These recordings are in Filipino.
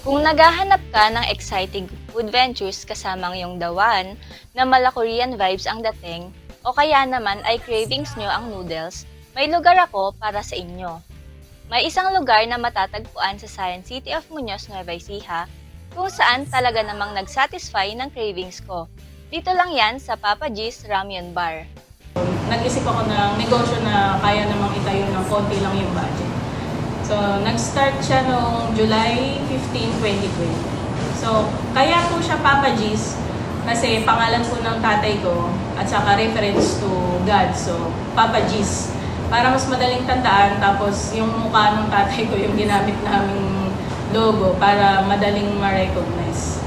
Kung naghahanap ka ng exciting food ventures kasama ang iyong dawan na mala Korean vibes ang dating o kaya naman ay cravings nyo ang noodles, may lugar ako para sa inyo. May isang lugar na matatagpuan sa Science City of Muñoz, Nueva Ecija kung saan talaga namang nag-satisfy ng cravings ko. Dito lang yan sa Papa G's Ramyun Bar. nag-isip ako ng negosyo na kaya namang itayo ng konti lang yung budget. So, nag-start siya noong July 15, 2020. So, kaya po siya Papa G's kasi pangalan po ng tatay ko at saka reference to God. So, Papa G's. Para mas madaling tandaan, tapos yung mukha ng tatay ko yung ginamit naming logo para madaling ma-recognize.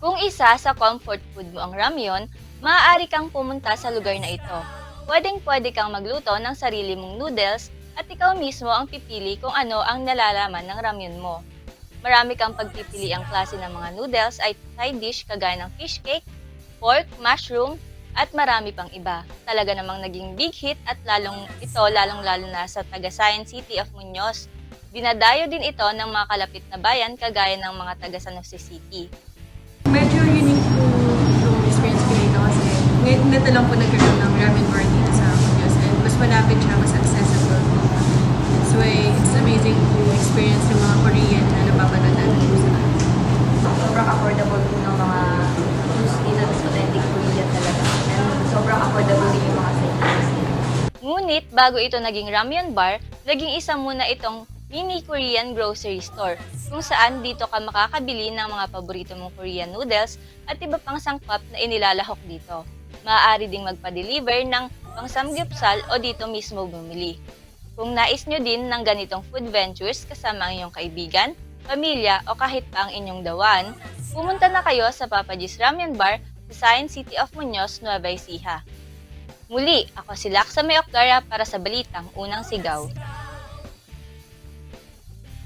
Kung isa sa comfort food mo ang ramyon, maaari kang pumunta sa lugar na ito. Pwedeng pwede kang magluto ng sarili mong noodles at ikaw mismo ang pipili kung ano ang nalalaman ng ramyun mo. Marami kang pagpipili ang klase ng mga noodles ay side dish kagaya ng fish cake, pork, mushroom, at marami pang iba. Talaga namang naging big hit at lalong ito lalong-lalo na sa taga Science City of Muñoz. Dinadayo din ito ng mga kalapit na bayan kagaya ng mga taga San Jose City. Medyo unique po yung experience ko dito kasi ngayon nito lang po nagkaroon ng ramen bar sa Muñoz and mas malapit siya, mas accessible. That's why it's amazing to experience yung mga Korean na napapanood natin po sa affordable po ng mga foods dito sa authentic Korean talaga. And sobrang affordable din yung mga side dishes dito. Ngunit bago ito naging ramyun bar, naging isa muna itong mini Korean grocery store kung saan dito ka makakabili ng mga paborito mong Korean noodles at iba pang sangkap na inilalahok dito. Maaari ding magpa-deliver ng pangsamgyupsal o dito mismo bumili. Kung nais nyo din ng ganitong food ventures kasama ang inyong kaibigan, pamilya o kahit pa ang inyong dawan, pumunta na kayo sa Papa G's Ramen Bar sa Science City of Muñoz, Nueva Ecija. Muli, ako si Laksa Mayokdara para sa Balitang Unang Sigaw.